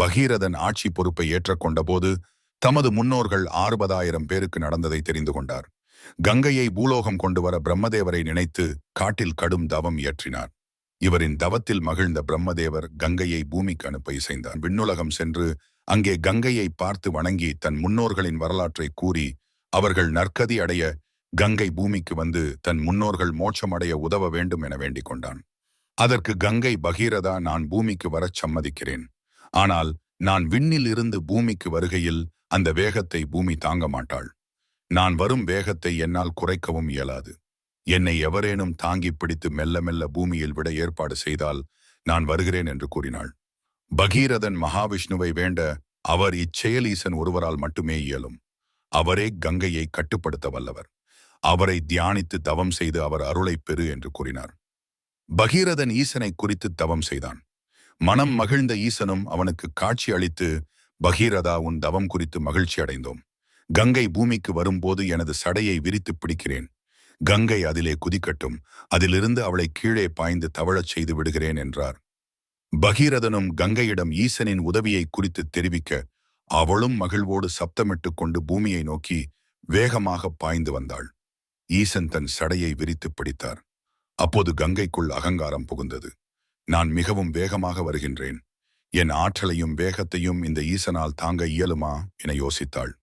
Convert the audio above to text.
பகீரதன் ஆட்சி பொறுப்பை ஏற்றக்கொண்டபோது தமது முன்னோர்கள் அறுபதாயிரம் பேருக்கு நடந்ததை தெரிந்து கொண்டார். கங்கையை பூலோகம் கொண்டு வர பிரம்மதேவரை நினைத்து காட்டில் கடும் தவம் இயற்றினார். இவரின் தவத்தில் மகிழ்ந்த பிரம்மதேவர் கங்கையை பூமிக்கு அனுப்ப இசைந்தார் விண்ணுலகம் சென்று அங்கே கங்கையை பார்த்து வணங்கி தன் முன்னோர்களின் வரலாற்றை கூறி அவர்கள் நற்கதி அடைய கங்கை பூமிக்கு வந்து தன் முன்னோர்கள் மோட்சமடைய உதவ வேண்டும் என வேண்டிக் கொண்டான். அதற்கு கங்கை பகீரதா நான் பூமிக்கு வரச் சம்மதிக்கிறேன். ஆனால் நான் விண்ணில் இருந்து பூமிக்கு வருகையில் அந்த வேகத்தை பூமி தாங்க மாட்டாள். நான் வரும் வேகத்தை என்னால் குறைக்கவும் இயலாது. என்னை எவரேனும் தாங்கி பிடித்து மெல்ல மெல்ல பூமியில் விட ஏற்பாடு செய்தால் நான் வருகிறேன் என்று கூறினாள். பகீரதன் மகாவிஷ்ணுவை வேண்ட அவர் இச்செயலீசன் ஒருவரால் மட்டுமே இயலும். அவரே கங்கையை கட்டுப்படுத்த வல்லவர். அவரை தியானித்து தவம் செய்து அவர் அருளை பெறு என்று கூறினார். பகீரதன் ஈசனை குறித்து தவம் செய்தான். மனம் மகிழ்ந்த ஈசனும் அவனுக்கு காட்சி அளித்து பகீரதா உன் தவம் குறித்து மகிழ்ச்சி அடைந்தோம். கங்கை பூமிக்கு வரும்போது எனது சடையை விரித்து பிடிக்கிறேன். கங்கை அதிலே குதிக்கட்டும். அதிலிருந்து அவளை கீழே பாய்ந்து தவழச் செய்து விடுகிறேன் என்றார். பகீரதனும் கங்கையிடம் ஈசனின் உதவியை குறித்து தெரிவிக்க அவளும் மகிழ்வோடு சப்தமிட்டு கொண்டு பூமியை நோக்கி வேகமாக பாய்ந்து வந்தாள். ஈசன் தன் சடையை விரித்து பிடித்தார். அப்போது கங்கைக்குள் அகங்காரம் புகுந்தது. நான் மிகவும் வேகமாக வருகின்றேன். என் ஆற்றலையும் வேகத்தையும் இந்த ஈசனால் தாங்க இயலுமா? என யோசித்தாள்.